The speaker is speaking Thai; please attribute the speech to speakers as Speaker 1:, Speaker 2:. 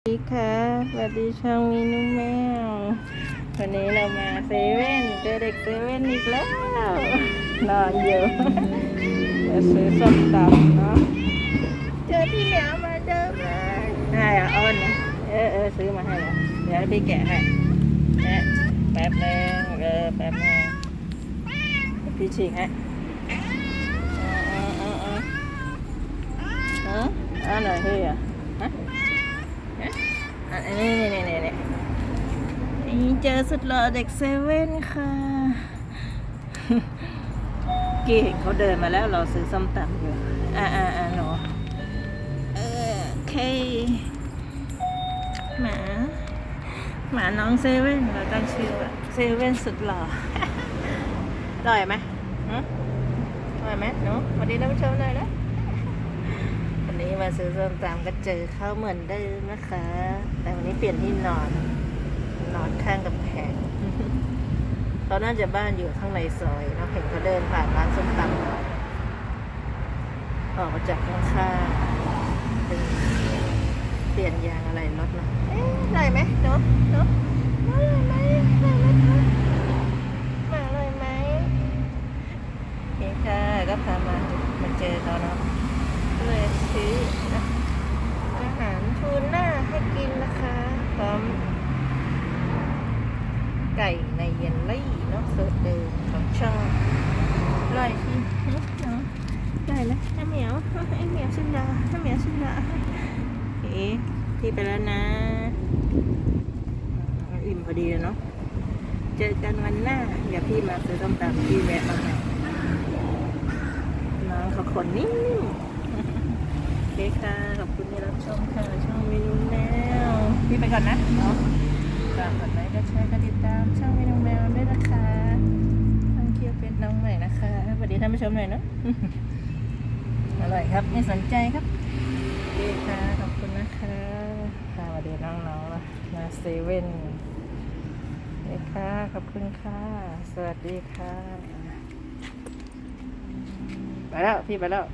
Speaker 1: สวัสดีค่ะสวัสดีช่องมีนุ่มแมว วันนี้เรามาเซเว่นเจอเด็กเซเว่นอีกแล้ว นอนอยู่จะซื้อส้มตำเนาะ เจอพี่เหมียวมาเดิมเลยใช่อะอ้นเออเออซื้อมาให้แล้วเดี๋ยวพี่แกะให้นะแป๊บนึงเออแป๊บนึงพี่ฉีกให้อาเอาเอาเออาเอหน่อยเฮ้ยอะฮะอั นนี้นี่นี่นี่นี่เจอสุดหล่อเด็กเซเว่นค่ะกี้เห็นเขาเดินมาแล้วเราซื้อส้มตำอยู่ อ่าอ่าอ่าหนูเออโอเค หมา หมาน้องเซเว่นเราตั้งชื่อว่าเซเว่นสุดหล่อต่อยไหมฮะต่อยไหมหนูสวัสดีท่านผู้ชมหน่อยนะวั นี้มาซื้อส้มตำก็เจอเขาเหมือนเดิมนะคะ แต่วันนี้เปลี่ยนที่นอน นอนข้างกับแพงเขาน่าจะบ้านอยู่ข้างในซอยเนาเห็นเขาเดินผ่านร้านส้มตำออกมาจากข้างๆเป็นเปลี่ยนยางอะไรรถนะเอ๊ะได้ไหมเนาะเนาะได้ไหมได้ไหมคะมาเลยไหมโอเคค่ะก็พามามาเจอเขาเนาะ เลยซื้ออาหารทูน่าให้กินนะคะพร้อมไก่ในเยลลี่นาะสูตรเดิมของชอบอร่อยสิเนาะได้ไหมไอ้เหมียวไอ้เหมียวชินดาไอ้เหมียวชินดาเอ๊ะพี่ไปแล้วนะ อิ่มพอดีเลยเนาะเจอกันวันหน้า เดี๋ยวพี่มาซื้อต้มตำพี่แวะมาใหม่น้องเขาขนนิ่ม เคค่ะ ขอบคุณที่รับชมค่ะ ช่องเมนูแมวพี่ไปก่อนนะเนาะฝากกดไลค์กดแชร์กดติดตามช่องเมนูแมวด้วยนะคะท่องเที่ยวเป็นน้องใหม่นะคะสวัสดีท่านผู้ชมหน่อยนะอร่อยครับ ไม่สนใจครับโอเคค่ะ ขอบคุณนะคะค่ะสวัสดีน้องๆนะมาเซเว่นโอเคค่ะ ขอบคุณค่ะ สวัสดีค่ะ ไปแล้ว พี่ไปแล้ว